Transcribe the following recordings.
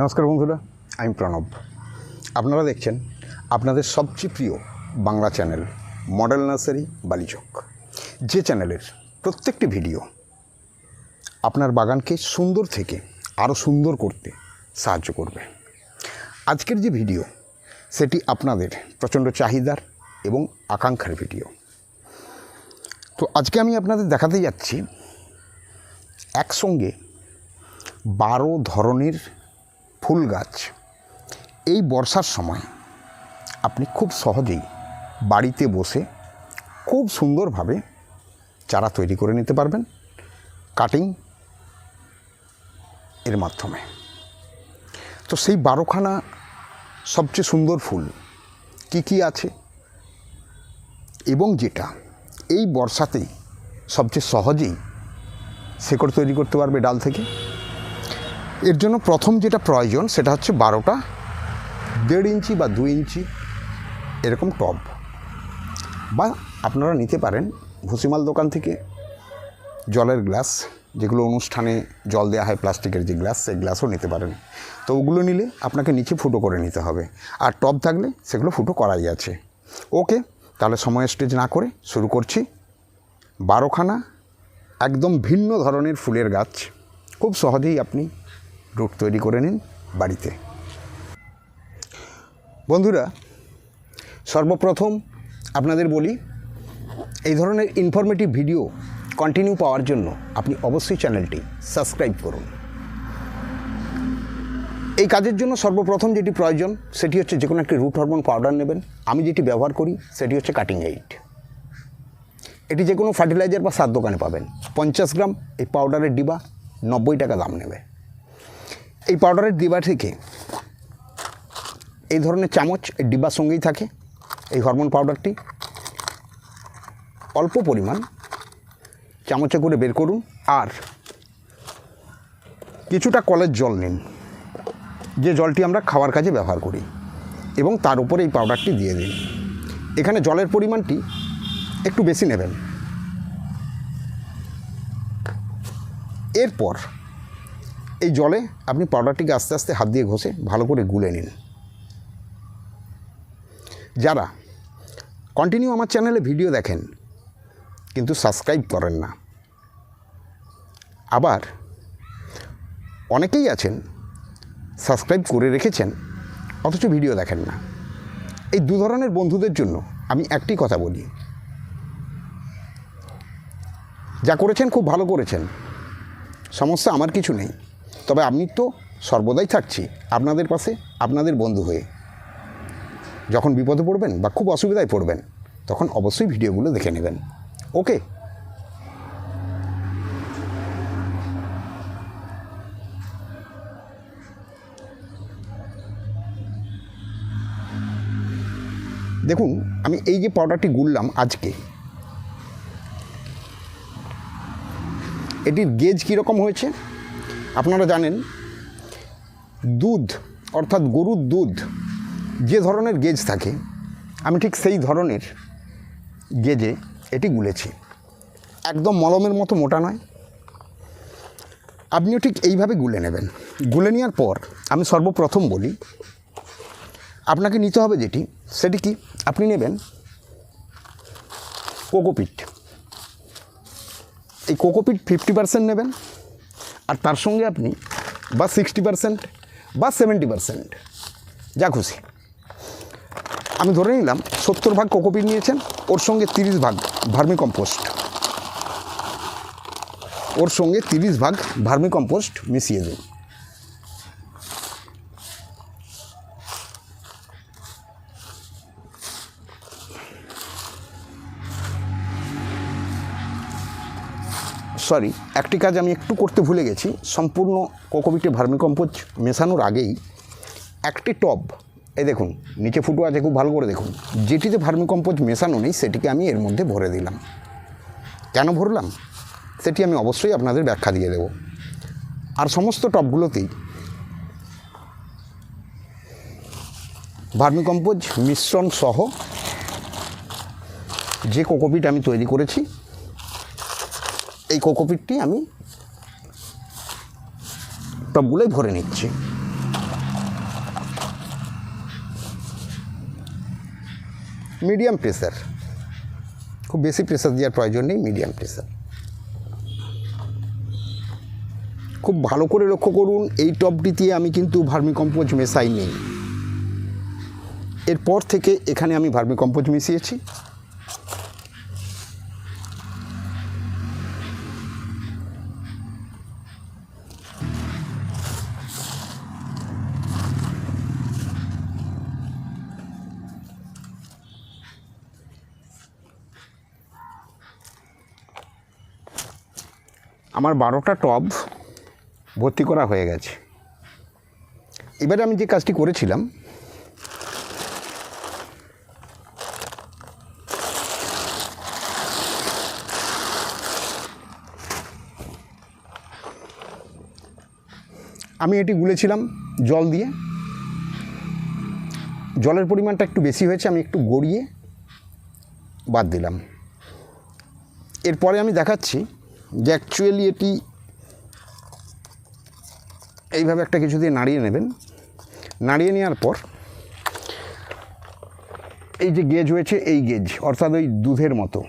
নমস্কার বন্ধুরা, আমি প্রণব। আপনারা দেখছেন আপনাদের সবচেয়ে প্রিয় Bangla channel model nursery Balichak. যে চ্যানেলের প্রত্যেকটি ভিডিও আপনার বাগানকে সুন্দর থেকে, আরও সুন্দর করতে সাহায্য করবে। আজকের যে ভিডিও, সেটি আপনাদের প্রচণ্ড চাহিদার এবং আকাঙ্ক্ষার ভিডিও। তো আজকে আমি আপনাদের দেখাতে যাচ্ছি একসঙ্গে বারো ধরনের ফুল গাছ। এই বর্ষার সময় আপনি খুব সহজেই বাড়িতে বসে খুব সুন্দরভাবে চারা তৈরি করে নিতে পারবেন কাটিং এর মাধ্যমে। তো সেই বারোখানা সবচেয়ে সুন্দর ফুল কি কি আছে? এবং যেটা এই বর্ষাতেই সবচেয়ে সহজেই শেকড় তৈরি করতে পারবে ডাল থেকে? এর জন্য প্রথম যেটা প্রয়োজন সেটা হচ্ছে বারোটা দেড় ইঞ্চি বা দু ইঞ্চি এরকম টব। বা আপনারা নিতে পারেন ভুসিমাল দোকান থেকে জলের গ্লাস, যেগুলো অনুষ্ঠানে জল দেওয়া হয় প্লাস্টিকের যে গ্লাস, সেই গ্লাসও নিতে পারেন। তো ওগুলো নিলে আপনাকে নিচে ফুটো করে নিতে হবে। আর টব থাকলে সেগুলো ফুটো করাই আছে। ওকে, তাহলে সময় স্টেজ না করে শুরু করছি। বারোখানা একদম ভিন্ন ধরনের ফুলের গাছ। খুব সহজেই আপনি রুট তৈরি করে নিন বাড়িতে। বন্ধুরা, সর্বপ্রথম আপনাদের বলি, এই ধরনের ইনফরমেটিভ ভিডিও কন্টিনিউ পাওয়ার জন্য আপনি অবশ্যই চ্যানেলটি সাবস্ক্রাইব করুন। এই কাজের জন্য সর্বপ্রথম যেটি প্রয়োজন, সেটি হচ্ছে যে কোনো একটি রুট হরমোন পাউডার নেবেন। আমি যেটি ব্যবহার করি, সেটি হচ্ছে কাটিং এইট এটি যে কোনো ফার্টিলাইজার বা সার দোকানে পাবেন। পঞ্চাশ গ্রাম এই পাউডারের ডিবা নব্বই টাকা দাম নেবে। এই পাউডারের ডিবা থেকে এই ধরনের চামচ ডিব্বার সঙ্গেই থাকে এই হরমোন পাউডারটি অল্প পরিমাণ চামচে করে বের করুন আর কিছুটা কলের জল নিন। যে জলটি আমরা খাওয়ার কাজে ব্যবহার করি এবং তার উপরে এই পাউডারটি দিয়ে দিন। এখানে জলের পরিমাণটি একটু বেশি নেবেন। এরপর এই জলে আপনি পাউডারটিকে আস্তে আস্তে হাত দিয়ে ঘষে ভালো করে গুলে নিন। যারা কন্টিনিউ আমার চ্যানেলে ভিডিও দেখেন, কিন্তু সাবস্ক্রাইব করেন না। আবার অনেকেই আছেন সাবস্ক্রাইব করে রেখেছেন, অথচ ভিডিও দেখেন না। এই দু ধরনের বন্ধুদের জন্য আমি একটি কথা বলি। যা করেছেন খুব ভালো করেছেন, সমস্যা আমার কিছু নেই। তবে আমি তো সর্বদাই থাকছি আপনাদের পাশে, আপনাদের বন্ধু হয়ে। যখন বিপদে পড়বেন বা খুব অসুবিধায় পড়বেন, তখন অবশ্যই ভিডিওগুলো দেখে নেবেন। ওকে? দেখুন, আমি এই যে পাউডারটি গুললাম আজকে, এটির গেজ কীরকম হয়েছে? আপনারা জানেন, দুধ, অর্থাৎ গরুর দুধ, যে ধরনের গেজ থাকে, আমি ঠিক সেই ধরনের গেজে এটি গুলেছি। একদম মলমের মতো মোটা নয়। আপনিও ঠিক এইভাবে গুলে নেবেন। গুলে নেওয়ার পর আমি সর্বপ্রথম বলি, আপনাকে নিতে হবে যেটি, সেটি কি? আপনি নেবেন কোকোপিট। এই কোকোপিট ফিফটি পার্সেন্ট নেবেন। আর তার সঙ্গে আপনি বা সিক্সটি পারসেন্ট বা সেভেন্টি পারসেন্ট যা খুশি। আমি ধরে নিলাম, সত্তর ভাগ কোকোপিট নিয়েছেন, ওর সঙ্গে তিরিশ ভাগ ভার্মি কম্পোস্ট ওর সঙ্গে তিরিশ ভাগ ভার্মি কম্পোস্ট মিশিয়ে দিন। সরি একটি কাজ আমি একটু করতে ভুলে গেছি। সম্পূর্ণ কোকোপিটে ভার্মিকম্পোজ মেশানোর আগেই একটি টব, এই দেখুন, নিচে ফুটো আছে, খুব ভালো করে দেখুন। যেটিতে ভার্মিকম্পোজ মেশানো নেই, সেটিকে আমি এর মধ্যে ভরে দিলাম। কেন ভরলাম? সেটি আমি অবশ্যই আপনাদের ব্যাখ্যা দিয়ে দেব। আর সমস্ত টবগুলোতেই ভার্মিকম্পোজ মিশ্রণ সহ যে কোকোপিট আমি তৈরি করেছি এই কোকোপিটটি আমি টপগুলোই ভরে নিচ্ছি। Medium pressure. খুব বেশি প্রেসার দেওয়ার প্রয়োজন নেই, মিডিয়াম প্রেসার। খুব ভালো করে লক্ষ্য করুন, এই টপটিতে আমি কিন্তু ভার্মিকম্পোজ নেই এরপর থেকে এখানে আমি ভার্মিকম্পোজ মিশিয়েছি। আমার বারোটা টব ভর্তি করা হয়ে গেছে। এবারে আমি যে কাজটি করেছিলাম, আমি এটি গুলেছিলাম জল দিয়ে। জলের পরিমাণটা একটু বেশি হয়েছে, আমি একটু গড়িয়ে বাদ দিলাম। এরপরে আমি দেখাচ্ছি যে অ্যাকচুয়ালি এটি এইভাবে একটা কিছু দিয়ে নাড়িয়ে নেবেন। নাড়িয়ে নেওয়ার পর এই যে গেজ হয়েছে, এই গেজ, অর্থাৎ ওই দুধের মতো।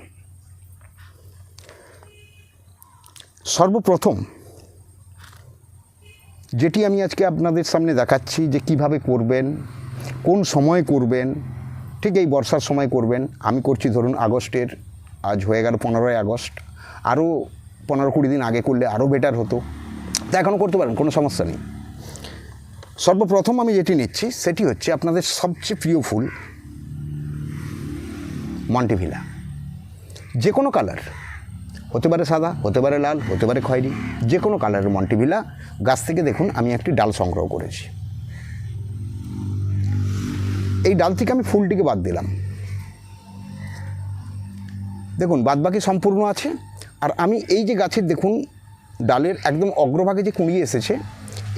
সর্বপ্রথম যেটি আমি আজকে আপনাদের সামনে দেখাচ্ছি যে কীভাবে করবেন, কোন সময় করবেন, ঠিক এই বর্ষার সময় করবেন। আমি করছি ধরুন আগস্টের, আজ হয়ে গেল পনেরোই আগস্ট। আরও পনেরো কুড়ি দিন আগে করলে আরও বেটার হতো। তা এখনও করতে পারেন, কোনো সমস্যা নেই। সর্বপ্রথম আমি যেটি নিচ্ছি, সেটি হচ্ছে আপনাদের সবচেয়ে প্রিয় ফুল মন্টিভিলা যে কোনো কালার হতে পারে সাদা, হতে পারে লাল, হতে পারে খয়েরি যে কোনো কালারের মন্টিভিলা গাছ থেকে দেখুন আমি একটি ডাল সংগ্রহ করেছি। এই ডাল থেকে আমি ফুলটিকে বাদ দিলাম। দেখুন, বাদবাকি সম্পূর্ণ আছে। আর আমি এই যে গাছের দেখুন, ডালের একদম অগ্রভাগে যে কুঁড়িয়ে এসেছে,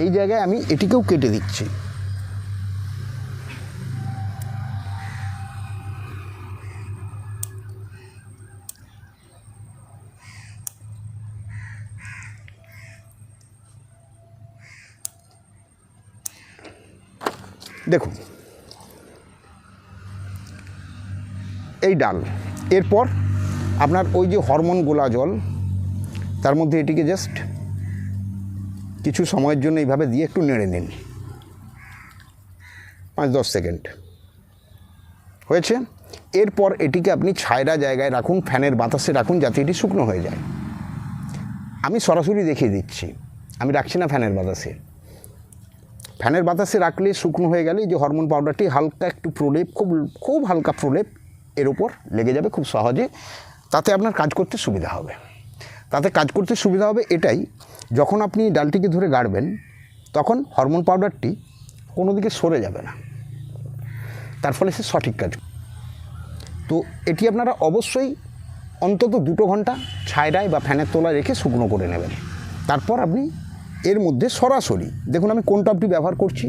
এই জায়গায় আমি এটিকেও কেটে দিচ্ছি। দেখুন, এই ডাল। এরপর আপনার ওই যে হরমোন গোলা জল, তার মধ্যে এটিকে জাস্ট কিছু সময়ের জন্য এইভাবে দিয়ে একটু নেড়ে নিন। পাঁচ দশ সেকেন্ড। হয়েছে? এরপর এটিকে আপনি ছায়রা জায়গায় রাখুন, ফ্যানের বাতাসে রাখুন যাতে এটি শুকনো হয়ে যায়। আমি সরাসরি দেখিয়ে দিচ্ছি। আমি রাখছি না ফ্যানের বাতাসে। ফ্যানের বাতাসে রাখলে শুকনো হয়ে গেলে যে হরমোন পাউডারটি হালকা একটু প্রলেপ, খুব খুব হালকা প্রলেপ এর ওপর লেগে যাবে খুব সহজে। তাতে আপনার কাজ করতে সুবিধা হবে। তাতে কাজ করতে সুবিধা হবে এটাই, যখন আপনি ডালটিকে ধরে গাড়বেন, তখন হরমোন পাউডারটি কোনো দিকে সরে যাবে না। তার ফলে সে সঠিক কাজ তো এটি আপনারা অবশ্যই অন্তত দুটো ঘণ্টা ছায়রায় বা ফ্যানের তলায় রেখে শুকনো করে নেবেন। তারপর আপনি এর মধ্যে সরাসরি, দেখুন আমি কোন টবটি ব্যবহার করছি,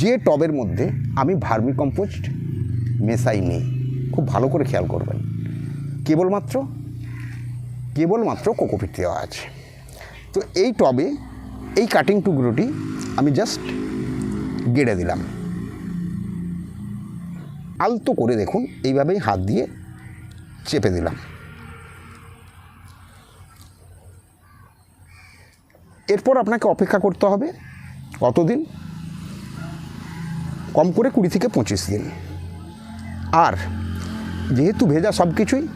যে টবের মধ্যে আমি ভার্মি কম্পোস্ট মেশাই নেই খুব ভালো করে খেয়াল করবেন। কেবলমাত্র কেবলমাত্র কোকোপিট দেওয়া আছে। তো এই টবে, এই কাটিং টুকরোটি আমি জাস্ট গেড়ে দিলাম। আলতো করে দেখুন, এইভাবেই হাত দিয়ে চেপে দিলাম। এরপর আপনাকে অপেক্ষা করতে হবে কতদিন? কম করে কুড়ি থেকে পঁচিশ দিন। আর যেহেতু ভেজা সব কিছুই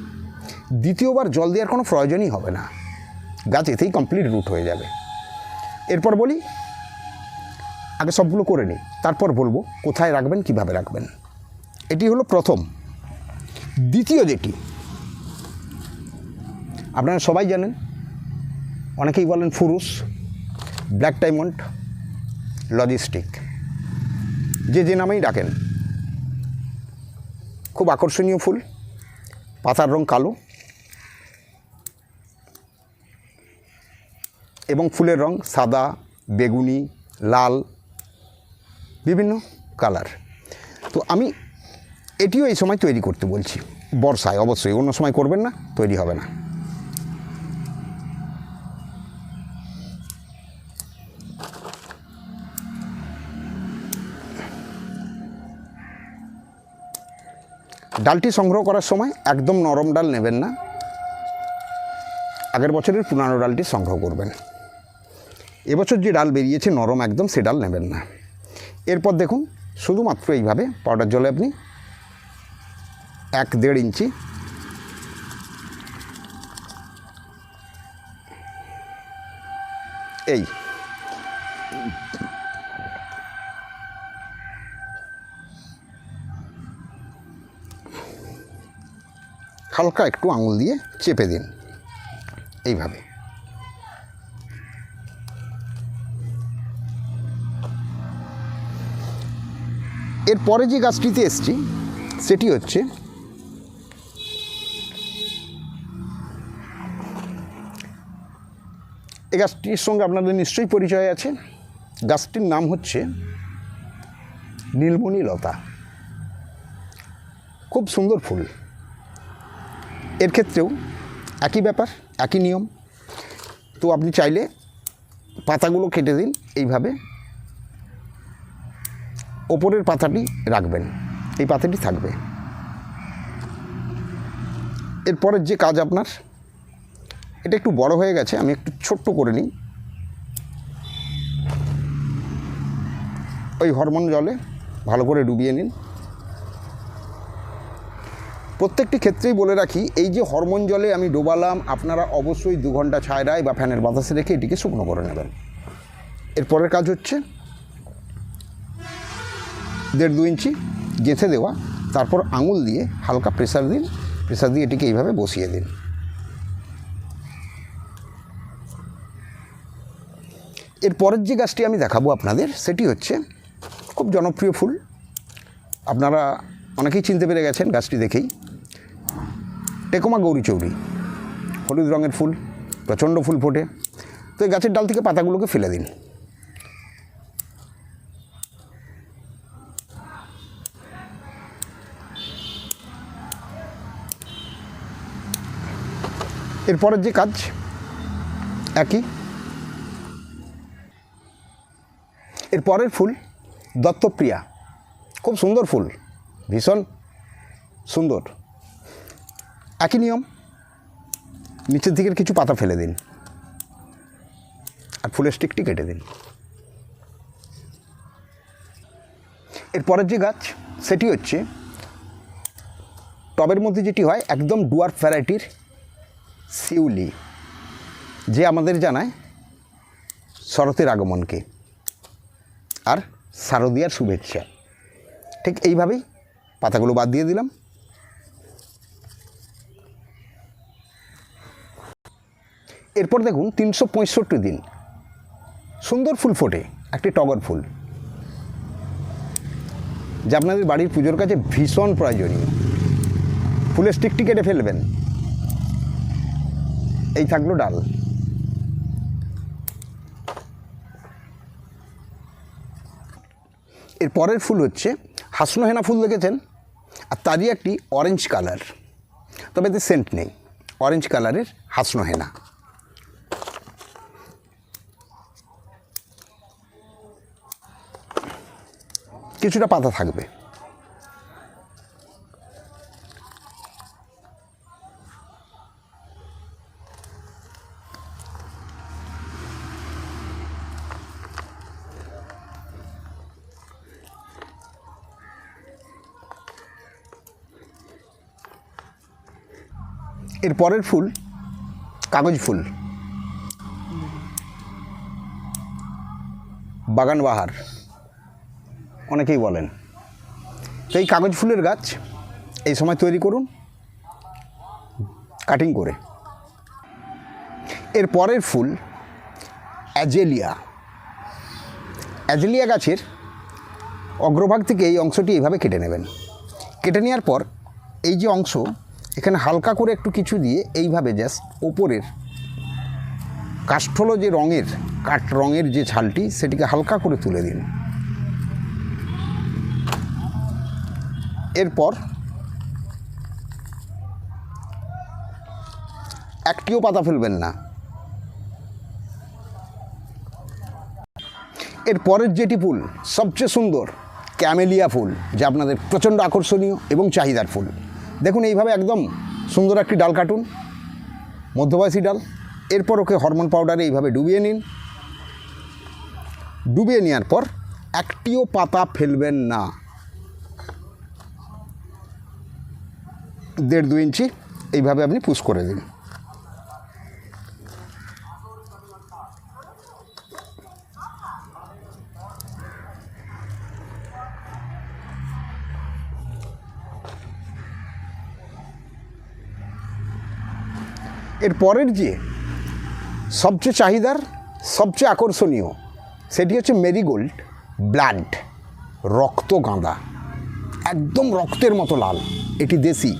দ্বিতীয়বার জল দেওয়ার কোনো প্রয়োজনই হবে না। গাছ এতেই কমপ্লিট রুট হয়ে যাবে। এরপর বলি, আগে সবগুলো করে নিই, তারপর বলব কোথায় রাখবেন, কীভাবে রাখবেন। এটি হলো প্রথম। দ্বিতীয় যেটি, আপনারা সবাই জানেন, অনেকেই বলেন ফুরুস, ব্ল্যাক ডায়মন্ড, লজিস্টিক। যে যে নামেই ডাকেন, খুব আকর্ষণীয় ফুল, পাতার রং কালো এবং ফুলের রং সাদা, বেগুনি, লাল, বিভিন্ন কালার। তো আমি এটিও এই সময় তৈরি করতে বলছি। বর্ষায় অবশ্যই, অন্য সময় করবেন না, তৈরি হবে না। ডালটি সংগ্রহ করার সময় একদম নরম ডাল নেবেন না। আগের বছরের পুরানো ডালটি সংগ্রহ করবেন। এবছর যে ডাল বেরিয়েছে, নরম একদম সে ডাল নেবেন না। এরপর দেখুন, শুধুমাত্র এইভাবে পাউডার জলে আপনি এক দেড় ইঞ্চি এই হালকা একটু আঙুল দিয়ে চেপে দিন। এইভাবে। এরপরে যে গাছটিতে এসছি, সেটি হচ্ছে এই গাছটির সঙ্গে আপনাদের নিশ্চয়ই পরিচয় আছে। গাছটির নাম হচ্ছে নীলমণি লতা। খুব সুন্দর ফুল। এর ক্ষেত্রেও একই ব্যাপার, একই নিয়ম। তো আপনি চাইলে পাতাগুলো কেটে দিন, এইভাবে ওপরের পাতাটি রাখবেন, এই পাতাটি থাকবে। এরপরের যে কাজ আপনার, এটা একটু বড় হয়ে গেছে, আমি একটু ছোট্ট করে নিই। ওই হরমোন জলে ভালো করে ডুবিয়ে নিন। প্রত্যেকটি ক্ষেত্রেই বলে রাখি, এই যে হরমোন জলে আমি ডোবালাম, আপনারা অবশ্যই দু ঘণ্টা ছায়রায় বা ফ্যানের বাতাসে রেখে এটিকে শুকনো করে নেবেন। এরপরের কাজ হচ্ছে দেড় দু ইঞ্চি গেঁথে দেওয়া, তারপর আঙুল দিয়ে হালকা প্রেসার দিন প্রেসার দিয়ে এটিকে এইভাবে বসিয়ে দিন। এর পরের যে গাছটি আমি দেখাবো আপনাদের, সেটি হচ্ছে খুব জনপ্রিয় ফুল। আপনারা অনেকেই চিনতে পেরে গেছেন গাছটি দেখেই। টেকোমা গৌরী চৌরি, হলুদ রঙের ফুল, প্রচণ্ড ফুল ফোটে। তো এই গাছের ডাল থেকে পাতাগুলোকে ফেলে দিন। এরপরের যে কাজ, একই। এর পরের ফুল দত্তপ্রিয়া। খুব সুন্দর ফুল, ভীষণ সুন্দর। একই নিয়ম, নিচের দিকের কিছু পাতা ফেলে দিন আর ফুলের স্টিকটি কেটে দিন। এরপরের যে গাছ, সেটি হচ্ছে টবের মধ্যে যেটি হয় একদম ডুয়ার্ফ ভ্যারাইটির শিউলি যে আমাদের জানায় শরতের আগমনকে, আর শারদীয়ার শুভেচ্ছা। ঠিক এইভাবেই পাতাগুলো বাদ দিয়ে দিলাম। এরপর দেখুন, তিনশো পঁয়ষট্টি দিন। সুন্দর ফুল ফোটে, একটি টগর ফুল। যা আপনাদের বাড়ির পুজোর কাছে ভীষণ প্রয়োজনীয়। ফুলের স্টিকটি কেটে ফেলবেন। এই থাকল ডাল। এর পরের ফুল হচ্ছে, হাসনো হেনা ফুল দেখেছেন? আর তারই একটি অরেঞ্জ কালার তবে এতে সেন্ট নেই অরেঞ্জ কালারের হাসনো হেনা। কিছুটা পাতা থাকবে। এর পরের ফুল কাগজ ফুল। বাগান বাহার অনেকেই বলেন। তো এই কাগজ ফুলের গাছ এই সময় তৈরি করুন কাটিং করে। এর পরের ফুল অ্যাজেলিয়া। অ্যাজেলিয়া গাছের অগ্রভাগ থেকে এই অংশটি এইভাবে কেটে নেবেন। কেটে নেওয়ার পর এই যে অংশ এখানে হালকা করে একটু কিছু দিয়ে এইভাবে জাস্ট ওপরের কাষ্ঠলো যে রঙের, কাঠ রঙের যে ছালটি, সেটিকে হালকা করে তুলে দিন। এরপর একটিও পাতা ফেলবেন না। এর পরের যেটি ফুল, সবচেয়ে সুন্দর, ক্যামেলিয়া ফুল, যা আপনাদের প্রচণ্ড আকর্ষণীয় এবং চাহিদার ফুল। দেখুন, এইভাবে একদম সুন্দর একটি ডাল কাটুন, মধ্যবয়সী ডাল। এরপর ওকে হরমোন পাউডারে এইভাবে ডুবিয়ে নিন। ডুবিয়ে নেওয়ার পর একটিও পাতা ফেলবেন না। দেড় দু ইঞ্চি এইভাবে আপনি পুশ করে দিন। এর পরের যে সবচেয়ে চাহিদার, সবচেয়ে আকর্ষণীয়, সেটি হচ্ছে মেরিগোল্ড ব্লাড রক্ত গাঁদা। একদম রক্তের মতো লাল। এটি দেশি।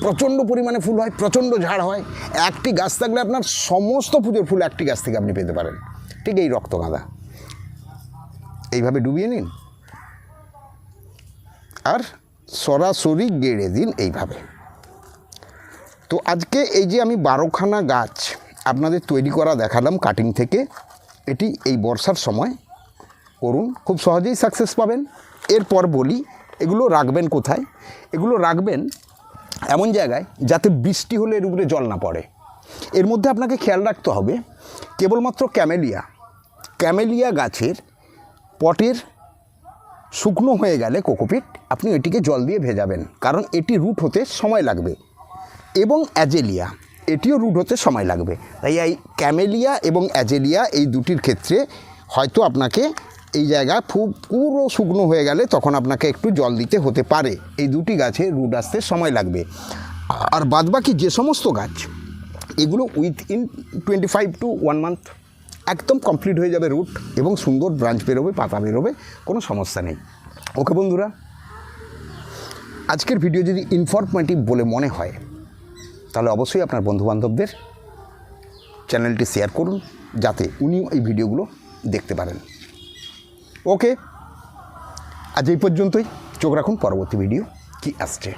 প্রচণ্ড পরিমাণে ফুল হয়, প্রচণ্ড ঝাড় হয়। একটি গাছ থাকলে আপনার সমস্ত পুজোর ফুল একটি গাছ থেকে আপনি পেতে পারেন। ঠিক এই রক্ত গাঁদা। এইভাবে ডুবিয়ে নিন। আর সরাসরি গেড়ে দিন এইভাবে। তো আজকে এই যে আমি বারোখানা গাছ আপনাদের তৈরি করা দেখালাম কাটিং থেকে, এটি এই বর্ষার সময় করুন, খুব সহজেই সাকসেস পাবেন। এরপর বলি, এগুলো রাখবেন কোথায়? এগুলো রাখবেন এমন জায়গায় যাতে বৃষ্টি হলে এর উপরে জল না পড়ে। এর মধ্যে আপনাকে খেয়াল রাখতে হবে, কেবলমাত্র ক্যামেলিয়া। ক্যামেলিয়া গাছের পটের শুকনো হয়ে গেলে কোকোপিট, আপনি এটিকে জল দিয়ে ভেজাবেন। কারণ এটি রুট হতে সময় লাগবে। এবং অ্যাজেলিয়া। এটিও রুট হতে সময় লাগবে। তাই এই ক্যামেলিয়া এবং অ্যাজেলিয়া এই দুটির ক্ষেত্রে হয়তো আপনাকে এই জায়গা খুব পুরো শুকনো হয়ে গেলে তখন আপনাকে একটু জল দিতে হতে পারে। এই দুটি গাছে রুট আসতে সময় লাগবে। আর বাদবাকি যে সমস্ত গাছ, এগুলো with in twenty five to one month একদম কমপ্লিট হয়ে যাবে রুট এবং সুন্দর ব্রাঞ্চ বেরোবে, পাতা বেরোবে, কোনো সমস্যা নেই। ওকে বন্ধুরা, আজকের ভিডিও যদি ইনফরমেটিভ বলে মনে হয় তাহলে অবশ্যই আপনার বন্ধুবান্ধবদের চ্যানেলটি শেয়ার করুন, যাতে উনিও এই ভিডিওগুলো দেখতে পারেন। ওকে, আজ এই পর্যন্তই। চোখ রাখুন, পরবর্তী ভিডিও কি আসছে।